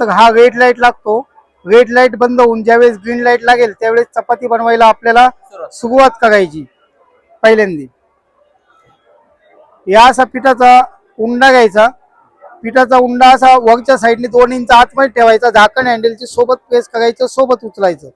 तर हा red light लागतो. रेड लाइट बंद होऊन ज्यावेळेस ग्रीन लाइट लागेल त्यावेळेस चपाती बनवायला आपल्याला सुरुवात. करायची. पहिल्यांदा. या असा पिठाचा उंडा घ्यायचा. पिठाचा उंडा असा वरच्या साईडने दोन इंच आतमध्ये ठेवायचा. झाकण हँडलची सोबत प्रेस करायचं सोबत उचलायचं.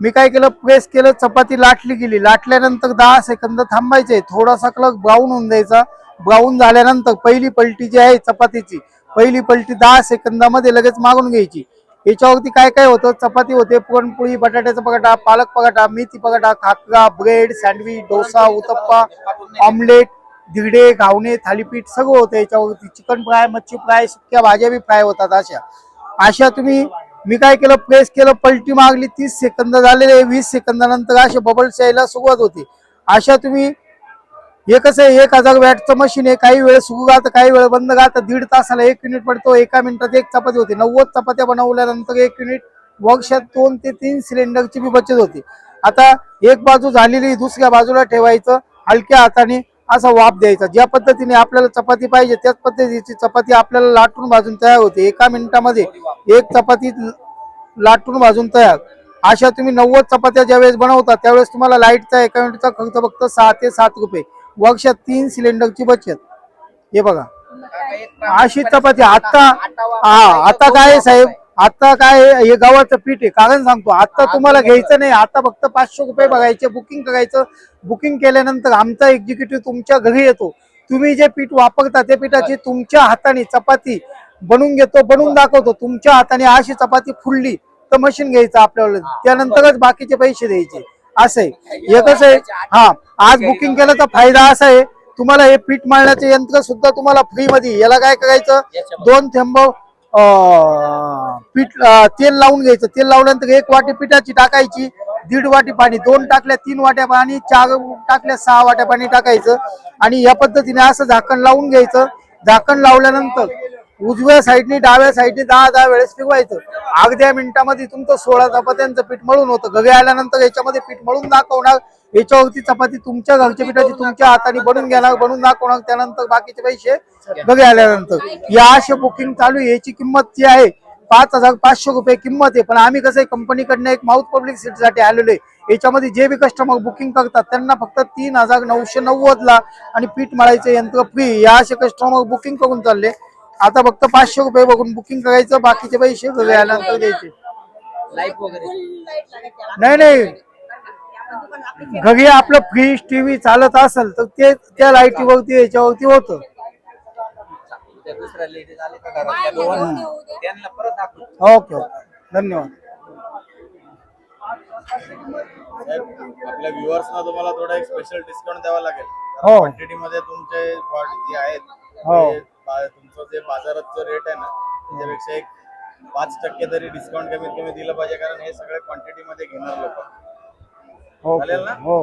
मी काय केलं? प्रेस केलं चपाती लाटली गेली. लाटल्यानंतर दहा सेकंद थांबायचे. थोडासा कलर ब्राऊन होऊन द्यायचा. ब्राऊन झाल्यानंतर पहिली पलटी जी आहे चपातीची पहिली पलटी दहा सेकंदामध्ये लगेच मागून घ्यायची. याच्यावरती काय काय होतं? चपाती होते पुरणपोळी बटाट्याचा पराठा पालक पराठा मेथी paratha khakhra bread sandwich dosa uttapa omelette धिरडे घावणे थालीपीठ सगळं होतं याच्यावरती. चिकन फ्राय मच्छी फ्राय सुक्या भाज्या बी फ्राय होतात अशा. अशा तुम्ही मी काय केलं? प्रेस केलं पलटी मागली तीस सेकंद झालेले वीस सेकंदानंतर असे बबल्स यायला सुरुवात होते. अशा तुम्ही हे कसं आहे एक हजार वॅटचं मशीन आहे. काही वेळ सुरू राहतं काही वेळ बंद राहतं दीड तासाला एक युनिट पडतो. एका मिनिटात एक चपाती होते. नव्वद चपात्या बनवल्यानंतर एक युनिट वर्षात दोन ते तीन सिलेंडरची बी बचत होते. आता एक बाजू झालेली दुसऱ्या बाजूला ठेवायचं हलक्या हाताने असा वाफ द्यायचा. ज्या पद्धतीने आपल्याला चपाती पाहिजे त्याच पद्धतीची चपाती आपल्याला लाटून भाजून तयार होते. एका मिनिटामध्ये एक चपाती लाटून भाजून तयार. अशा तुम्ही नव्वद चपात्या ज्यावेळेस बनवता त्यावेळेस तुम्हाला लाईटचा एका मिनिटचा खर्च फक्त सहा ते सात रुपये. वर्षात तीन सिलेंडरची बचत. हे बघा. अशी चपाती. आता हा आता काय आहे साहेब? आता काय हे गव्हाचं पीठ आहे. कारण सांगतो आता तुम्हाला घ्यायचं नाही. आता फक्त पाचशे रुपये बघायचे बुकिंग करायचं. बुकिंग केल्यानंतर आमचा एक्झिक्युटिव्ह तुमच्या घरी येतो. तुम्ही जे पीठ वापरता त्या पिठाची तुमच्या हाताने चपाती बनवून घेतो बनवून दाखवतो. तुमच्या हाताने अशी चपाती फुलली तर मशीन घ्यायचं आपल्याला. त्यानंतरच बाकीचे पैसे द्यायचे. असं आहे. हे कसं आहे? हा. आज बुकिंग केलं तर फायदा असा आहे तुम्हाला हे पीठ मळण्याचे यंत्र सुद्धा तुम्हाला फ्री मध्ये याला काय करायचं? दोन थेंब अं, पीठ तेल लावून घ्यायचं. तेल लावल्यानंतर एक वाटी पिठाची टाकायची दीड वाटी पाणी दोन टाकल्या तीन वाट्या पाणी चार टाकल्या सहा वाट्या पाणी टाकायचं. आणि या पद्धतीने असं झाकण लावून घ्यायचं. झाकण लावल्यानंतर उजव्या साईडने डाव्या साईडने दहा दहा वेळेस फिरवायचं. अगद्या मिनिटामध्ये तुमचं सोळा चपात्यांचं पीठ मळून होतं. गगे आल्यानंतर याच्यामध्ये पीठ मळून दाखवणार. याच्यावरती चपाती तुमच्या घरच्या पिठाची तुमच्या हाताने बनून घेणार बनवून दाखवणार. त्यानंतर बाकीचे पैसे गगे आल्यानंतर. या असे बुकिंग चालू आहे. याची किंमत जी आहे पाच हजार पाचशे रुपये किंमत आहे. पण आम्ही कसं आहे कंपनीकडनं एक माउथ पब्लिसिटीसाठी आलेलो आहे. याच्यामध्ये जे बी कस्टमर बुकिंग करतात त्यांना फक्त तीन हजार नऊशे नव्वद ला आणि पीठ मळायचं यंत्र फ्री या असे कस्टमर बुकिंग करून चालले. आता फक्त पाचशे रुपये बघून बुकिंग करायचं बाकीचे पैसे घरी आल्यानंतर द्यायचे. लाइट वगैरे. नाही नाही. घरी आपलं फ्रीज टीव्ही चालत असेल तर ते त्या लाईटीवरती याच्यावरती होतं. त्या दुसऱ्या लेडीज आले का घरातल्या दोन त्यांना परत दाखव. ओके ओके धन्यवाद. आपल्या व्ह्युअर्सना तुम्हाला थोडा एक स्पेशल डिस्काउंट द्यावा लागेल. हो. क्वांटिटी मध्ये तुमचे प्लॉट जे आहेत. हो. ते तुमचं जे बाजारात रेट आहे ना त्याच्यापेक्षा एक पाच टक्के तरी डिस्काउंट कमीत कमी दिलं पाहिजे कारण हे सगळे क्वांटिटी मध्ये घेणार लोक ओके चालेल ना? हो